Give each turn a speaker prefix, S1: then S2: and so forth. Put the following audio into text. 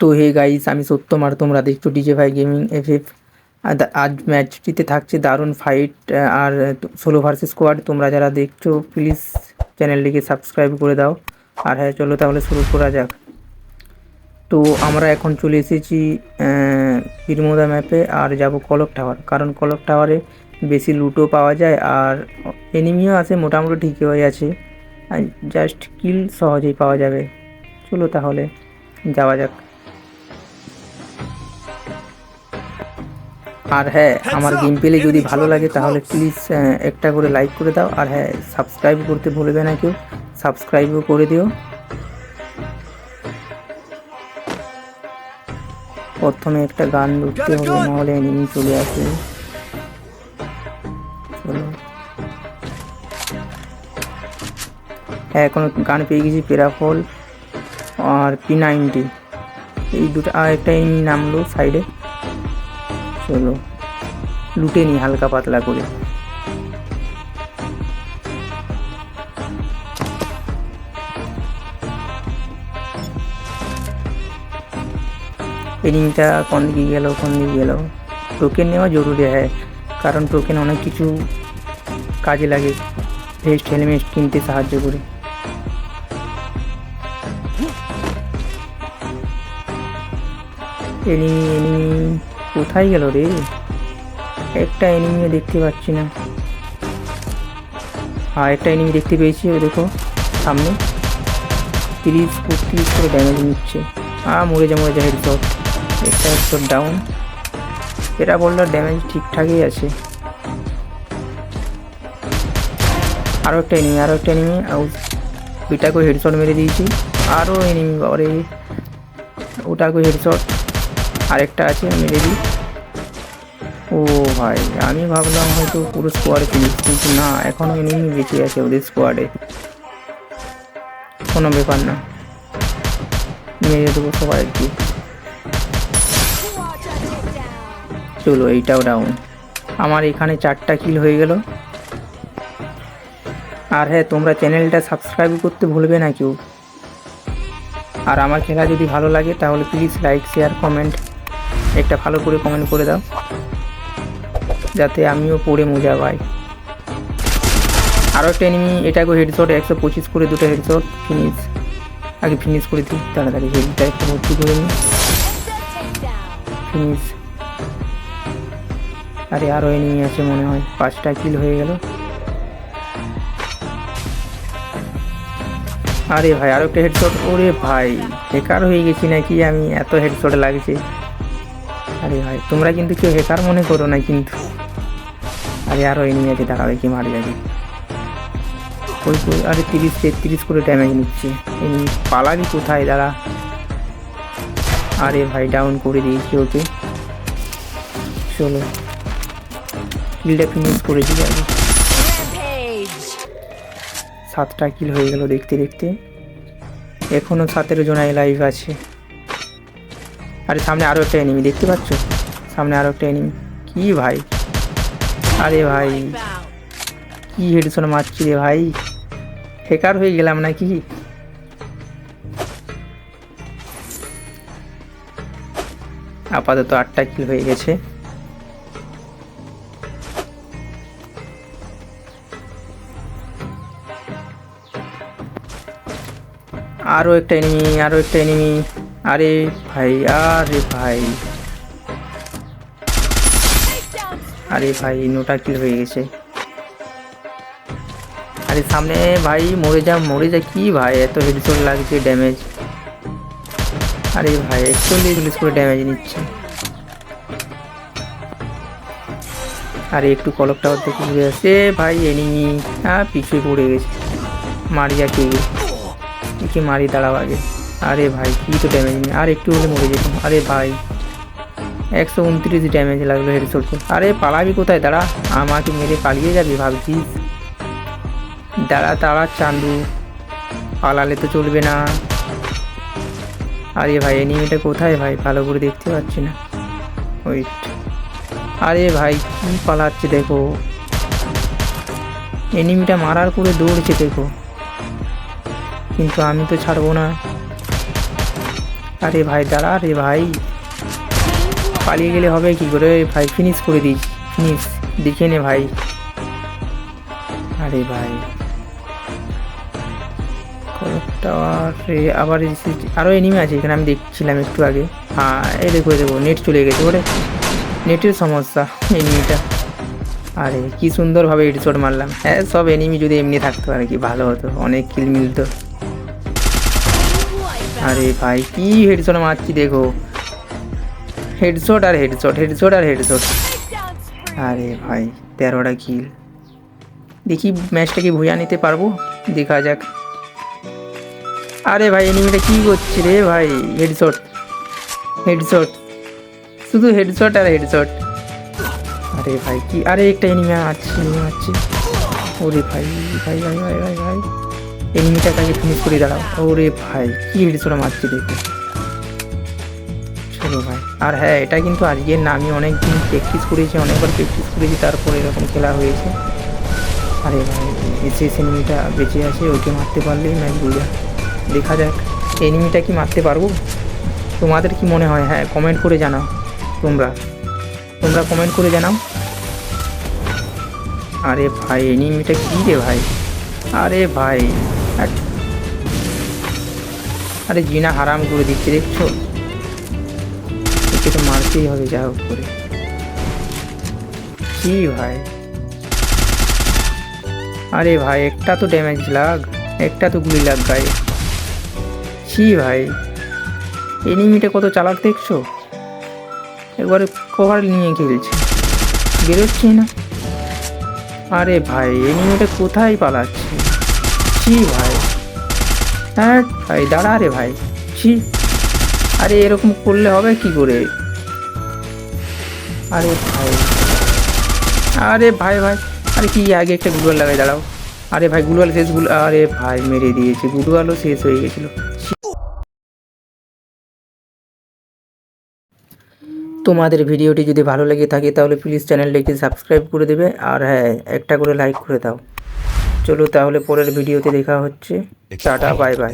S1: তো hey guys, আমি সত্যম আর তোমরা দেখছ ডিজে ভাই গেমিং এফ এফ আজ ম্যাচটিতে থাকছে দারুণ ফাইট আর ষোলো ভার্সেস স্কোয়াড তোমরা যারা দেখছ প্লিজ চ্যানেলটিকে সাবস্ক্রাইব করে দাও। আর হ্যাঁ চলো তাহলে শুরু করা যাক। তো আমরা এখন চলে এসেছি বীরমোদা ম্যাপে আর যাব কলক টাওয়ার কারণ কলক টাওয়ারে বেশি লুটও পাওয়া যায়, আর এনিমিও আছে, মোটামুটি ঠিকই হয়ে আছে। জাস্ট কিল সহজেই পাওয়া যাবে। চলো তাহলে যাওয়া যাক। আর হ্যাঁ আমার গেম পেলে যদি ভালো লাগে তাহলে প্লিজ একটা করে লাইক করে দাও। আর হ্যাঁ সাবস্ক্রাইব করতে ভুলবে না কেউ। সাবস্ক্রাইবও করে দিও। প্রথমে একটা গান উঠতে হবে নাহলে এনিমি চলে আসবে। চলো। হ্যাঁ এখন গান পেয়ে গেছি পেরাফল আর পি নাইনটি এই দুটো আর একটা এনিমি নামলো সাইডে চলো লুটে নি হালকা পাতলা করে। এনিংটা কোন দিকে গেল, কোন দিকে গেল? টোকেন নেওয়া জরুরি হ্যাঁ কারণ টোকেন অনেক কিছু কাজে লাগে ভেস্ট হেলমেট কিনতে সাহায্য করে। এনিমি এনিমি কোথায় গেল রে? একটা এনিমিও দেখতে পাচ্ছি না। আর একটা এনিমি দেখতে পেয়েছি, ও দেখো, সামনে। তিরিশ, বত্রিশ করে ড্যামেজ নিচ্ছে। আ মরে যা মরে যা হেডশট একটা হেডশট ডাউন এরা বলল ড্যামেজ ঠিকঠাকই আছে। আরও একটা এনিমি আরও একটা এনিমি ওইটাকেও হেডশট মেরে দিয়েছি। আরও এনিমি বাবারে। ওটাকেও হেডশট আরেকটা আছে, মেরে দিই। ও ভাই, আমি ভাবলাম হয়তো পুরো স্কোয়াডে ফিনিশ কিন্তু না এখনও এনিমি বেঁচে আছে ওদের স্কোয়াডে কোনো ব্যাপার না। মেরে দেবো সবাই কি চলো, এইটাও ডাউন আমার এখানে চারটা কিল হয়ে গেল। আর হ্যাঁ তোমরা চ্যানেলটা সাবস্ক্রাইব করতে ভুলবে না কেউ। আর আমার খেলা যদি ভালো লাগে, তাহলে প্লিজ লাইক শেয়ার কমেন্ট একটা ভালো করে কমেন্ট করে দাও। যাতে আমিও পড়ে মজা পাই। আরও একটা এনিমি এটাকে হেডশট একশো পঁচিশ করে দুটো হেডশট ফিনিশ আগে ফিনিশ করে দিই তাড়াতাড়ি হেডটা একটু ভর্তি করে নিই ফিনিশ আরে আরও এনিমি আছে মনে হয়, পাঁচটা কিল হয়ে গেল। আরে ভাই, আরও একটা হেডশট ওরে ভাই বেকার হয়ে গেছি নাকি আমি, এত হেডশট লাগছে। আরে ভাই, তোমরা কিন্তু কেউ হেকার মনে করো না কিন্তু। আরে আরও এনিমি আছে দাঁড়াবে কি মারে যাবে। ওই আরে তিরিশ, তেত্রিশ করে ড্যামেজ নিচ্ছে। এমনি পালাবি কোথায়, দাঁড়া। আরে ভাই ডাউন করে দিয়েছি ওকে। চলো। কিলটা ফিনিশ করে দিই আগে সাতটা কিল হয়ে গেল দেখতে দেখতে। এখনও সতেরো জনায় লাইভ আছে। আরে সামনে আরও একটা এনিমি দেখতে পাচ্ছ? সামনে আরও একটা এনিমি কী ভাই? আরে ভাই, কি হেডশন মারছি রে ভাই? হেকার হয়ে গেলাম নাকি? আপাতত আটটা কিল হয়ে গেছে। আরও একটা এনিমি আরও একটা এনিমি আরে ভাই আরে ভাই। আরে ভাই, নোটা কিল হয়ে গেছে। আরে সামনে ভাই, মরে যা মরে যা, কি ভাই, এত হেডশট লাগছে ড্যামেজ আরে ভাই একচল্লিশ চল্লিশ করে ড্যামেজ নিচ্ছে। আরে একটু কলক টাওয়ার থেকে ঘুরে আসছে ভাই এনিমি হ্যাঁ পিছিয়ে পড়ে গেছে। মারিয়া কে কি? মারি দাঁড়াও আগে। আরে ভাই, কী তো ড্যামেজ নেই আর একটু হলে মরে যেতাম। আরে ভাই। একশো উনত্রিশ ড্যামেজ লাগল হেডশটে আরে, পালাবি কোথায়? দাঁড়া, আমাকে মেরে পালিয়ে যাবি ভাবছিস। দাঁড়া দাঁড়া, চান্দু। পালালে তো চলবে না। আরে ভাই এনিমিটা কোথায় ভাই? ভালো করে দেখতে পাচ্ছি না। ওয়েট আরে ভাই, কি পালাচ্ছে দেখো। এনিমিটা মারার করে দৌড়ছে দেখো। কিন্তু আমি তো ছাড়বো না। আরে ভাই, দাঁড়া রে ভাই। পালিয়ে গেলে হবে, কি করে? ভাই ফিনিশ করে দিই ফিনিশ দেখে নে ভাই। আরে ভাই। আবার আরও এনিমি আছে, এখানে আমি দেখছিলাম একটু আগে। হ্যাঁ এই দেখো দেখো নেট চলে গেছে, ওরে। নেটের সমস্যা এনিমিটা আরে, কি সুন্দরভাবে হেডশট মারলাম। হ্যাঁ সব এনিমি যদি এমনি থাকতো আর কি ভালো হতো? অনেক কিল মিলতো। আরে ভাই, কি হেডশট মারছি, দেখো। হেডশট আর হেডশট হেডশট আর হেডশট। আরে ভাই, তেরোটা কিল দেখি ম্যাচটা কি ভুয়া নিতে পারব? দেখা যাক। আরে ভাই এনিমিটা কি করছে রে ভাই? Headshot headshot. শুধু হেডশট আর হেডশট। আরে ভাই, কি, আরে একটা এনিমি আছে এনিমি আছে। ওরে ভাই ভাই ভাই ভাই ভাই ভাই। এনিমিটাকে আগে ফিনিশ করে দাঁড়াও। ওরে ভাই, কি হেডশট মারছে দেখো। চলো ভাই আর হ্যাঁ এটা কিন্তু আজকের না, আমি অনেক দিন প্র্যাকটিস করেছি, অনেকবার প্র্যাকটিস করেছি, তারপর এরকম খেলা হয়েছে। আরে ভাই এসে এনিমিটা বেঁচে আছে, ওকে মারতে পারলেই ম্যাচ বুঝা। দেখা যাক এনিমিটা কি মারতে পারব? তোমাদের কি মনে হয়? হ্যাঁ কমেন্ট করে জানাও তোমরা। তোমরা কমেন্ট করে জানাও। আরে ভাই এনিমিটা কী রে ভাই? আরে ভাই আরে জিনা হারাম করে দিচ্ছে, দেখছ? একে তো মারতেই হবে, যা হোক করে। কি ভাই? আরে ভাই, একটা তো ড্যামেজ লাগ, একটা তো গুলি লাগ গায়ে। ছি ভাই? এনিমিটা কত চালাক দেখছ? একবারে কভার নিয়ে খেলছে। বেরোচ্ছি না। আরে ভাই এনিমিটা কোথায় পালাচ্ছে? ছি ভাই? হ্যাঁ ভাই, দাঁড়া রে ভাই। ছি। আরে এরকম করলে হবে কি করে? আরে ভাই। আরে ভাই ভাই। আরে কি আগে একটা গুগল লাগাই দাঁড়াও। আরে ভাই গুগল শেষ গুল আরে ভাই মেরে দিয়েছে। গুগলও শেষ হয়ে গেছিল। তোমাদের ভিডিওটি যদি ভালো লেগে থাকে তাহলে প্লিজ চ্যানেলটিকে সাবস্ক্রাইব করে দেবে আর হ্যাঁ একটা করে লাইক করে দাও। চলো তাহলে পরের ভিডিওতে দেখা হচ্ছে। Tata bye bye.